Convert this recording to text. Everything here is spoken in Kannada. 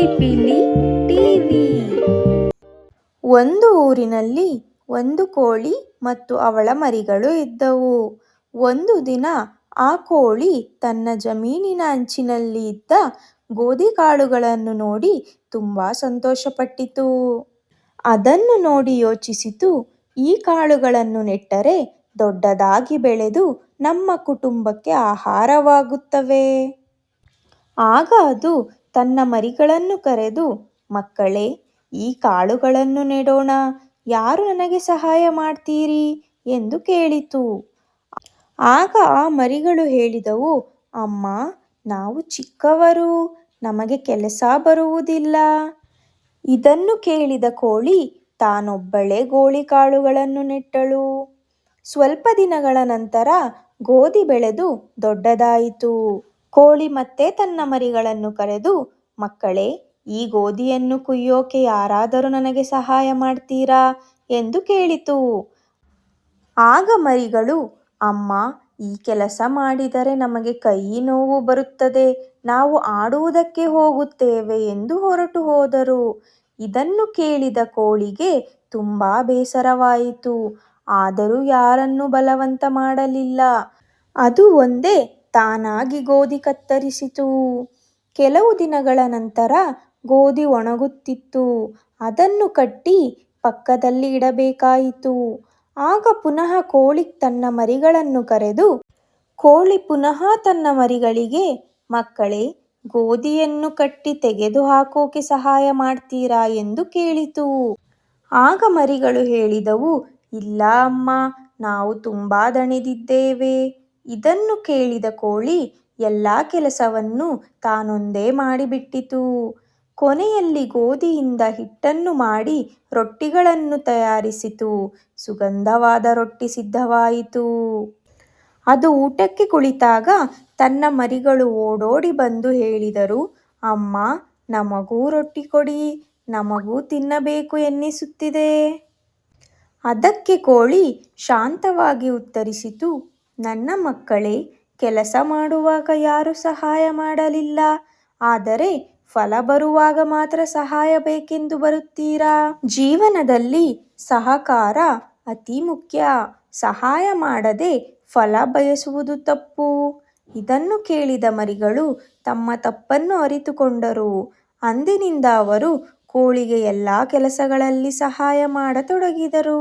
ಪಿಲಿಪಿಲಿ ಟಿವಿ. ಒಂದು ಊರಿನಲ್ಲಿ ಒಂದು ಕೋಳಿ ಮತ್ತು ಅವಳ ಮರಿಗಳು ಇದ್ದವು. ಒಂದು ದಿನ ಆ ಕೋಳಿ ತನ್ನ ಜಮೀನಿನ ಅಂಚಿನಲ್ಲಿ ಇದ್ದ ಗೋಧಿ ಕಾಳುಗಳನ್ನು ನೋಡಿ ತುಂಬಾ ಸಂತೋಷಪಟ್ಟಿತು. ಅದನ್ನು ನೋಡಿ ಯೋಚಿಸಿತು, ಈ ಕಾಳುಗಳನ್ನು ನೆಟ್ಟರೆ ದೊಡ್ಡದಾಗಿ ಬೆಳೆದು ನಮ್ಮ ಕುಟುಂಬಕ್ಕೆ ಆಹಾರವಾಗುತ್ತವೆ. ಆಗ ಅದು ತನ್ನ ಮರಿಗಳನ್ನು ಕರೆದು, ಮಕ್ಕಳೇ, ಈ ಕಾಳುಗಳನ್ನು ನೆಡೋಣ. ಯಾರು ನನಗೆ ಸಹಾಯ ಮಾಡ್ತೀರಿ? ಎಂದು ಕೇಳಿತು. ಆಗ ಆ ಮರಿಗಳು ಹೇಳಿದವು, ಅಮ್ಮ, ನಾವು ಚಿಕ್ಕವರು, ನಮಗೆ ಕೆಲಸ ಬರುವುದಿಲ್ಲ. ಇದನ್ನು ಕೇಳಿದ ಕೋಳಿ, ತಾನೊಬ್ಬಳೇ ಗೋಳಿಕಾಳುಗಳನ್ನು ನೆಟ್ಟಳು. ಸ್ವಲ್ಪ ದಿನಗಳ ನಂತರ ಗೋಧಿ ಬೆಳೆದು ದೊಡ್ಡದಾಯಿತು. ಕೋಳಿ ಮತ್ತೆ ತನ್ನ ಮರಿಗಳನ್ನು ಕರೆದು, ಮಕ್ಕಳೇ, ಈ ಗೋಧಿಯನ್ನು ಕುಯ್ಯೋಕೆ ಯಾರಾದರೂ ನನಗೆ ಸಹಾಯ ಮಾಡ್ತೀರಾ? ಎಂದು ಕೇಳಿತು. ಆಗ ಮರಿಗಳು, ಅಮ್ಮ, ಈ ಕೆಲಸ ಮಾಡಿದರೆ ನಮಗೆ ಕೈ ನೋವು ಬರುತ್ತದೆ. ನಾವು ಆಡುವುದಕ್ಕೆ ಹೋಗುತ್ತೇವೆ ಎಂದು ಹೊರಟು ಹೋದರು. ಇದನ್ನು ಕೇಳಿದ ಕೋಳಿಗೆ ತುಂಬ ಬೇಸರವಾಯಿತು. ಆದರೂ ಯಾರನ್ನು ಬಲವಂತ ಮಾಡಲಿಲ್ಲ. ಅದು ಒಂದೇ ತಾನಾಗಿ ಗೋಧಿ ಕತ್ತರಿಸಿತು. ಕೆಲವು ದಿನಗಳ ನಂತರ ಗೋಧಿ ಒಣಗುತ್ತಿತ್ತು. ಅದನ್ನು ಕಟ್ಟಿ ಪಕ್ಕದಲ್ಲಿ ಇಡಬೇಕಾಯಿತು. ಆಗ ಪುನಃ ಕೋಳಿ ತನ್ನ ಮರಿಗಳನ್ನು ಕರೆದು, ಕೋಳಿ ಪುನಃ ತನ್ನ ಮರಿಗಳಿಗೆ, ಮಕ್ಕಳೇ, ಗೋಧಿಯನ್ನು ಕಟ್ಟಿ ತೆಗೆದು ಹಾಕೋಕೆ ಸಹಾಯ ಮಾಡ್ತೀರಾ? ಎಂದು ಕೇಳಿತು. ಆಗ ಮರಿಗಳು ಹೇಳಿದವು, ಇಲ್ಲ ಅಮ್ಮ, ನಾವು ತುಂಬಾ ದಣಿದಿದ್ದೇವೆ. ಇದನ್ನು ಕೇಳಿದ ಕೋಳಿ ಎಲ್ಲ ಕೆಲಸವನ್ನು ತಾನೊಂದೇ ಮಾಡಿಬಿಟ್ಟಿತು. ಕೊನೆಯಲ್ಲಿ ಗೋಧಿಯಿಂದ ಹಿಟ್ಟನ್ನು ಮಾಡಿ ರೊಟ್ಟಿಗಳನ್ನು ತಯಾರಿಸಿತು. ಸುಗಂಧವಾದ ರೊಟ್ಟಿ ಸಿದ್ಧವಾಯಿತು. ಅದು ಊಟಕ್ಕೆ ಕುಳಿತಾಗ ತನ್ನ ಮರಿಗಳು ಓಡೋಡಿ ಬಂದು ಹೇಳಿದರು, ಅಮ್ಮ, ನಮಗೂ ರೊಟ್ಟಿ ಕೊಡಿ, ನಮಗೂ ತಿನ್ನಬೇಕು ಎನ್ನಿಸುತ್ತಿದೆ. ಅದಕ್ಕೆ ಕೋಳಿ ಶಾಂತವಾಗಿ ಉತ್ತರಿಸಿತು ನನ್ನ ಮಕ್ಕಳೇ, ಕೆಲಸ ಮಾಡುವಾಗ ಯಾರೂ ಸಹಾಯ ಮಾಡಲಿಲ್ಲ. ಆದರೆ ಫಲ ಬರುವಾಗ ಮಾತ್ರ ಸಹಾಯ ಬೇಕೆಂದು ಬರುತ್ತೀರಾ? ಜೀವನದಲ್ಲಿ ಸಹಕಾರ ಅತಿ ಮುಖ್ಯ. ಸಹಾಯ ಮಾಡದೆ ಫಲ ಬಯಸುವುದು ತಪ್ಪು. ಇದನ್ನು ಕೇಳಿದ ಮರಿಗಳು ತಮ್ಮ ತಪ್ಪನ್ನು ಅರಿತುಕೊಂಡರು. ಅಂದಿನಿಂದ ಅವರು ಕೋಳಿಗೆ ಎಲ್ಲ ಕೆಲಸಗಳಲ್ಲಿ ಸಹಾಯ ಮಾಡತೊಡಗಿದರು.